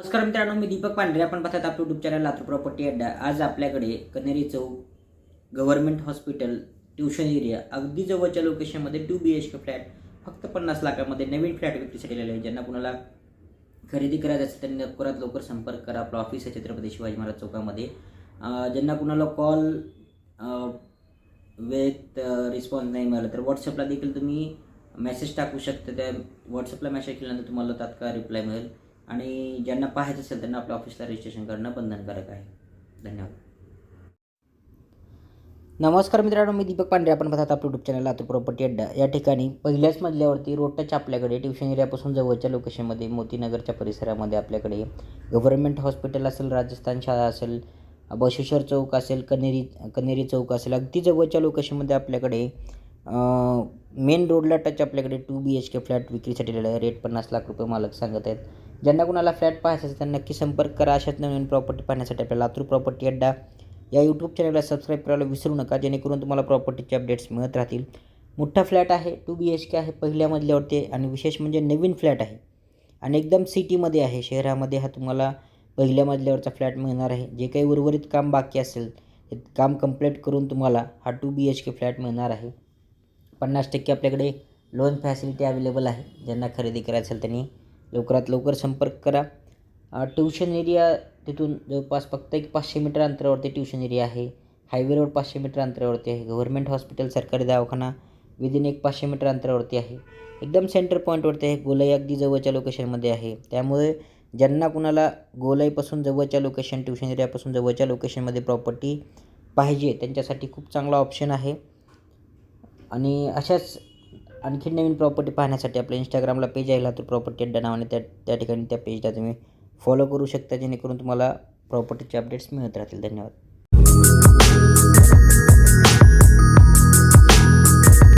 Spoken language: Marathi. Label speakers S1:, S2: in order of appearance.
S1: नमस्कार मित्रांनो मी दीपक पांढरे. आपण पाहतात आपलं युट्यूब चॅनल लातूर प्रॉपर्टी अड्डा. आज आपल्याकडे Kaneri Chowk government hospital tuition area अगदी जवळच्या लोकेशनमध्ये two B H K flat फक्त पन्नास लाखामध्ये नवीन फ्लॅट विक्रीसाठी आलेले आहे ज्यांना कुणाला खरेदी करायचं असेल त्यांनी लवकरात लवकर संपर्क करा. आपलं ऑफिस आहे छत्रपती शिवाजी महाराज चौकामध्ये. ज्यांना कुणाला कॉल वेळेत रिस्पॉन्स नाही मिळाला तर व्हॉट्सअपला देखील तुम्ही मेसेज टाकू शकता. त्या व्हॉट्सअपला मेसेज केल्यानंतर तुम्हाला तात्काळ रिप्लाय मिळेल. आणि ज्यांना पाहायचं असेल त्यांना आपल्या ऑफिसला रजिस्ट्रेशन करणं बंधनकारक आहे. धन्यवाद. नमस्कार मित्रांनो मी दीपक पांडे आपण पाहतात आपलं युट्यूब चॅनल लातूर प्रॉपर्टी अड्डा. या ठिकाणी पहिल्याच मजल्यावरती रोड टच आपल्याकडे ट्युशन एरियापासून जवळच्या लोकेशनमध्ये मोतीनगरच्या परिसरामध्ये आपल्याकडे गव्हर्नमेंट हॉस्पिटल असेल राजस्थान शाळा असेल बशेश्वर चौक असेल कनेरी कनेरी चौक असेल अगदी जवळच्या लोकेशनमध्ये आपल्याकडे मेन रोडला टच आपल्याकडे two B H K flat विक्रीसाठी आहे. रेट पन्नास लाख रुपये मालक सांगत आहेत. ज्यांना कुणाला फ्लॅट पाहायचा असेल त्यांना नक्की संपर्क करा. अशाच नवीन प्रॉपर्टी पाहण्यासाठी आपल्या लातूर प्रॉपर्टी अड्डा या यूट्यूब चॅनलला सबस्क्राईब करायला विसरू नका. जेणेकरून तुम्हाला प्रॉपर्टीचे अपडेट्स मिळत राहतील. मोठा फ्लॅट आहे टू बी एच के आहे पहिल्या मजल्यावरती आणि विशेष म्हणजे नवीन फ्लॅट आहे. आणि एकदम सिटीमध्ये आहे शहरामध्ये हा तुम्हाला पहिल्या मजल्यावरचा फ्लॅट मिळणार आहे. जे काही उर्वरित काम बाकी असेल ते काम कंप्लीट करून तुम्हाला हा two B H K flat मिळणार आहे. पन्नास टक्के आपल्याकडे लोन फॅसिलिटी अवेलेबल आहे. ज्यांना खरेदी करायचं असेल त्यांनी लवकरात लवकर संपर्क करा. ट्युशन एरिया तिथून जवळपास फक्त एक पाचशे मीटर अंतरावरती ट्युशन एरिया आहे. हायवे रोड पाचशे मीटर अंतरावरती आहे. गव्हर्नमेंट हॉस्पिटल सरकारी दवाखाना विदिन एक पाचशे मीटर अंतरावरती आहे. एकदम सेंटर पॉईंटवरती आहे. गोलाई अगदी जवळच्या लोकेशनमध्ये आहे. त्यामुळे ज्यांना कुणाला गोलाईपासून जवळच्या लोकेशन ट्युशन एरियापासून जवळच्या लोकेशनमध्ये प्रॉपर्टी पाहिजे त्यांच्यासाठी खूप चांगला ऑप्शन आहे. आणि अशाच आणखी नवीन प्रॉपर्टी पाहण्यासाठी आपल्या इंस्टाग्रामला पेज आहे लातूर प्रॉपर्टी अड्डा नावाने त्या त्या ठिकाणी त्या पेजला तुम्ही फॉलो करू शकता जेणेकरून तुम्हाला प्रॉपर्टीचे अपडेट्स मिळत राहतील. धन्यवाद.